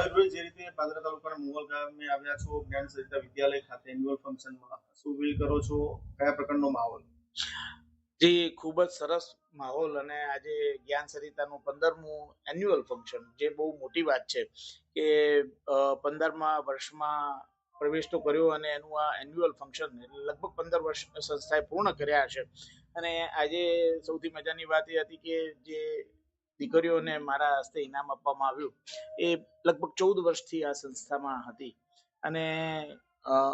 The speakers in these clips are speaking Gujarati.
જે રીતે પાદરા તાલુકાના મુગલ ગામે આવ્યા છો, જ્ઞાન સરિતા વિદ્યાલય ખાતે એન્યુઅલ ફંક્શનમાં શું ફીલ કરો છો? કયા પ્રકારનો માહોલ? જે, ખૂબ જ સરસ માહોલ અને આજે જ્ઞાન સરિતાનું પંદરમું એન્યુઅલ ફંક્શન જે બહુ મોટી વાત છે કે પંદરમા વર્ષમાં પ્રવેશ તો કર્યો અને એનું આ એન્યુઅલ ફંક્શન લગભગ પંદર વર્ષ સંસ્થાએ પૂર્ણ કર્યા છે. અને આજે સૌથી મજાની વાત એ હતી કે જે દીકરીઓને મારા હસ્તે ઇનામ આપવામાં આવ્યું. એ લગભગ ચૌદ વર્ષથી આ સંસ્થામાં હતી. અને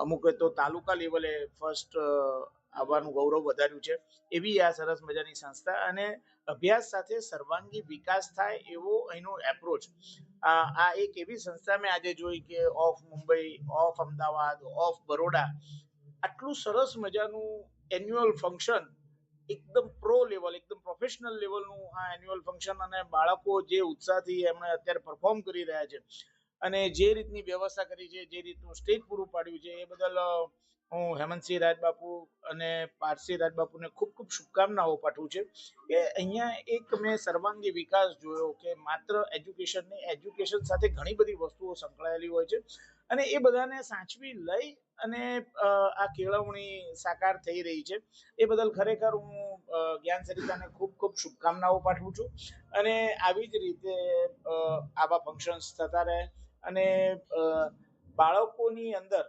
અમુક તો તાલુકા લેવલે ફર્સ્ટ આવવાનું ગૌરવ વધાર્યું છે. એવી આ સરસ મજાની સંસ્થા અને અભ્યાસ સાથે સર્વાંગી વિકાસ થાય એવો અહીંનો એપ્રોચ આ એક એવી સંસ્થા મેં આજે જોઈ કે of Mumbai of Ahmedabad of Baroda, આટલું સરસ મજાનું એન્યુઅલ ફંક્શન એકદમ પ્રો લેવલ એકદમ પ્રોફેશનલ લેવલનું આ એન્યુઅલ ફંક્શન અને બાળકો જે ઉત્સાહથી એમણે અત્યારે પરફોર્મ કરી રહ્યા છે. અને જે રીતની વ્યવસ્થા કરી છે, જે રીતનું સ્ટેજ પૂરું પાડ્યું છે, એ બદલ હું હેમંતસિંહ રાજબાપુ અને પારસી રાજબાપુને ખૂબ ખૂબ શુભકામનાઓ પાઠવું છે કે અહીંયા એક મેં સર્વાંગી વિકાસ જોયો કે માત્ર એજ્યુકેશન નહીં એજ્યુકેશન સાથે ઘણી બધી વસ્તુઓ સંકળાયેલી હોય છે. અને એ બધાને સાચવી લઈ અને આ કેળવણી સાકાર થઈ રહી છે. એ બદલ ખરેખર હું જ્ઞાન સરિતાને ખૂબ ખૂબ શુભકામનાઓ પાઠવું છું. અને આવી જ રીતે આવા ફંક્શન્સ થતા રહે અને બાળકોની અંદર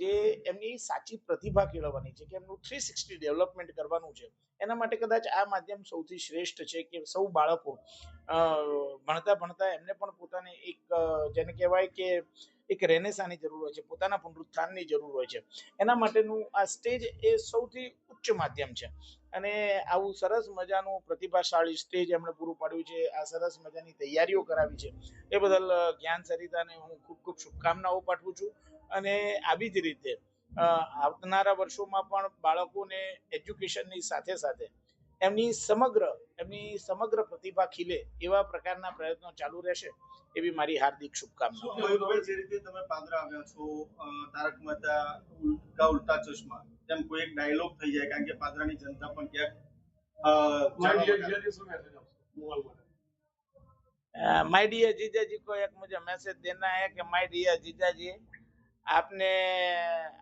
જે એમની સાચી પ્રતિભા કેળવવાની છે, કે એમનું થ્રી સિક્સટી ડેવલપમેન્ટ કરવાનું છે. એના માટે કદાચ આ માધ્યમ સૌથી શ્રેષ્ઠ છે કે સૌ બાળકો ભણતા ભણતા એમને પણ પોતાને એક જેને કહેવાય કે એક રેનેસાની જરૂર હોય છે, પોતાના પુનરુત્થાનની જરૂર હોય છે. એના માટેનું આ સ્ટેજ એ સૌથી ઉચ્ચ માધ્યમ છે. અને આવું સરસ મજાનું પ્રતિભાશાળી સ્ટેજ એમણે પૂરું પાડ્યું છે, આ સરસ મજાની તૈયારીઓ કરાવી છે. એ બદલ જ્ઞાન સરિતાને હું ખૂબ ખૂબ શુભકામનાઓ પાઠવું છું. અને આવી જ રીતે આવનારા વર્ષોમાં પણ બાળકોને એજ્યુકેશનની સાથે સાથે એમની સમગ્ર એમની સમગ્ર પ્રતિભા ખીલે એવા પ્રકારના પ્રયત્નો ચાલુ રહેશે એવી મારી હાર્દિક શુભકામના જે રીતે તમે પાદરા આવ્યા છો તારક મહેતા કા ઉલ્ટા ચશ્મા જેમ કોઈ એક ડાયલોગ થઈ જાય કારણ કે પાદરાની જનતા પણ ક્યાંક માય ડિયર જીજાજી કોઈ એક મુજબ મેસેજ દેના હે કે માય ડિયર જીજાજી आपने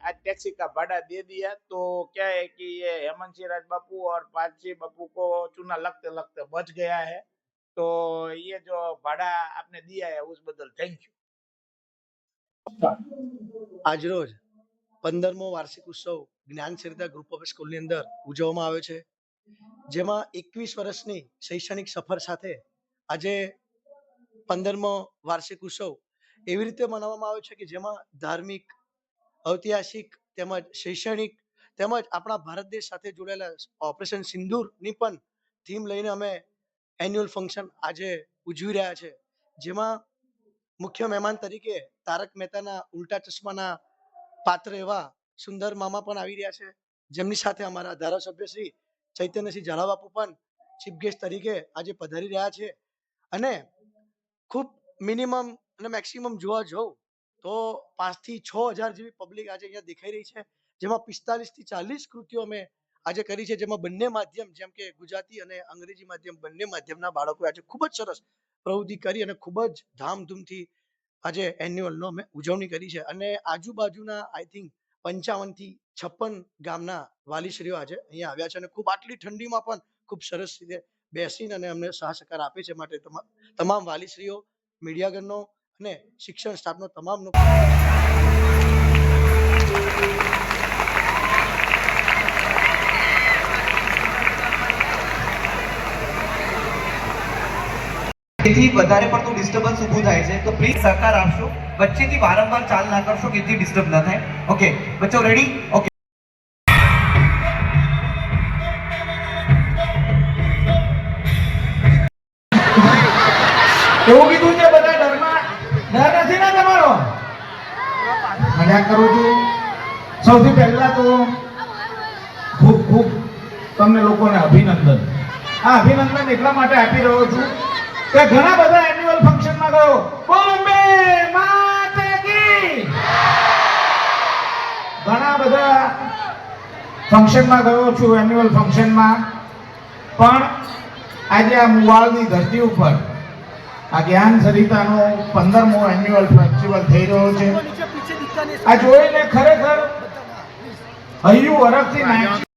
आज टैक्सी का भाड़ा दे दिया तो क्या है कि ये हेमंत सिंह राज बापू और पारसी बापू को चूना लगते लगते बच गया है तो ये जो भाड़ा आपने दिया है उस बदल थैंक यू આજરોજ પંદરમો વાર્ષિક ઉત્સવ જ્ઞાન સરિતા ગ્રુપ ઓફ સ્કૂલની અંદર ઉજવવામાં આવ્યો છે જેમાં એકવીસ વર્ષની શૈક્ષણિક સફર સાથે આજે પંદરમો વાર્ષિક ઉત્સવ એવી રીતે મનાવવામાં આવે છે કે જેમાં ધાર્મિક, ઐતિહાસિક તેમજ શૈક્ષણિક તેમજ આપણા ભારત દેશ સાથે જોડાયેલા ઓપરેશન સિંદૂરની પણ થીમ લઈને અમે એન્યુઅલ ફંક્શન આજે ઉજવી રહ્યા છે. જેમાં મુખ્ય મહેમાન તરીકે તારક મહેતાના ઉલ્ટા ચશ્માના પાત્ર એવા સુંદર મામા પણ આવી રહ્યા છે. જેમની સાથે અમારા ધારાસભ્ય શ્રી ચૈતન્યસિંહ ઝાલાબાપુ પણ ચીફ ગેસ્ટ તરીકે આજે પધારી રહ્યા છે. અને ખૂબ મિનિમમ અને મેક્સિમમ જોવા જવું તો પાંચથી છ હજાર જેવી પબ્લિક આજે અહીંયા દેખાઈ રહી છે, જેમાં પિસ્તાલીસથી ચાલીસ કૃતિઓ અમે આજે કરી છે, જેમાં બંને માધ્યમ, જેમ કે ગુજરાતી અને અંગ્રેજી માધ્યમ, બંને માધ્યમના બાળકોએ આજે ખૂબ જ સરસ પ્રવૃત્તિ કરી અને ખૂબ જ ધામધૂમથી આજે એન્યુઅલનો અમે ઉજવણી કરી છે. અને આજુબાજુના આઈ થિંક પંચાવનથી છપ્પન ગામના વાલીશ્રીઓ આજે અહીંયા આવ્યા છે અને ખૂબ આટલી ઠંડીમાં પણ ખૂબ સરસ રીતે બેસીને અને અમને સાહ સહકાર આપે છે માટે તમા- તમામ વાલીશ્રીઓ મીડિયાગણનો અને શિક્ષણ સ્ટાફનો તમામનો તેથી વધારે પડતું ડિસ્ટર્બન્સ ઊભું થાય છે. તો પ્લીઝ સહકાર આપશો. વચ્ચેથી વારંવાર ચાલ ના કરશો કે જેથી ડિસ્ટર્બ ના થાય. ઓકે બચ્ચો રેડી ઓકે એવું કીધું છે બધા? ડર નથી ને તમારો? મજાક કરું છું. સૌથી પહેલા તો ખૂબ ખૂબ તમને લોકોને અભિનંદન. આ અભિનંદન એટલા માટે આપી રહ્યો છું કે ઘણા બધા એન્યુઅલ ફંક્શનમાં ગયો. બોમ્બે માતે ઘણા બધા ફંક્શનમાં ગયો છું એન્યુઅલ ફંક્શનમાં પણ આજે આ મુવાળની ધરતી ઉપર આ જ્ઞાન સરિતાનો પંદરમો એન્યુઅલ ફેસ્ટિવલ થઈ રહ્યો છે. આ જોઈને ખરેખર હૈયું વરખથી નાચી